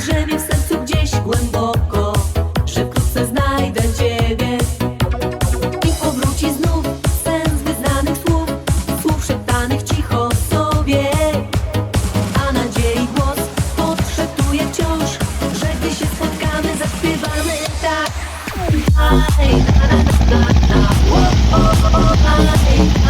drzemie w sercu gdzieś głęboko, że wkrótce znajdę Ciebie. I powróci znów sens wyznanych słów, słów szeptanych cicho sobie. A nadziei głos podszeptuje wciąż, że gdy się spotkamy, zaśpiewamy tak. Aj, na, na, na, na, na, o, o, o, aj,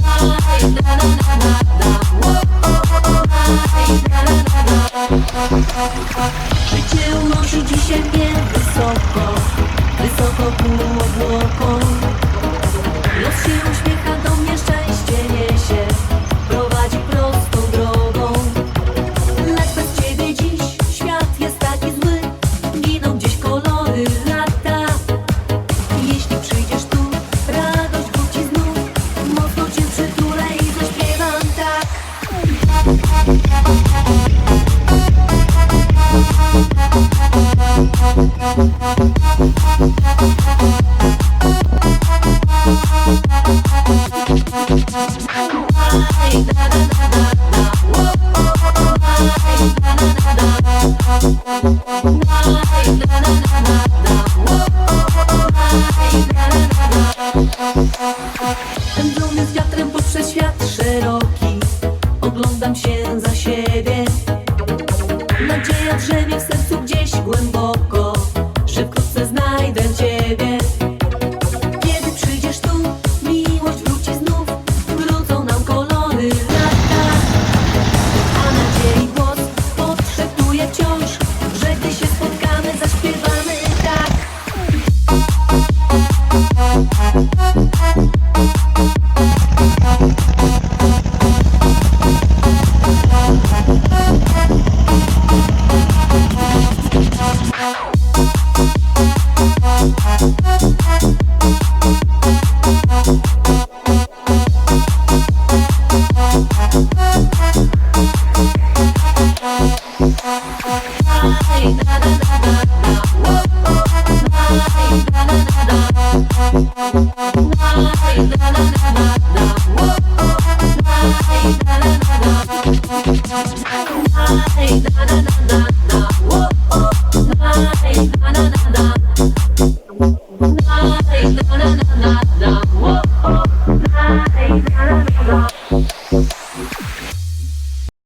Bye.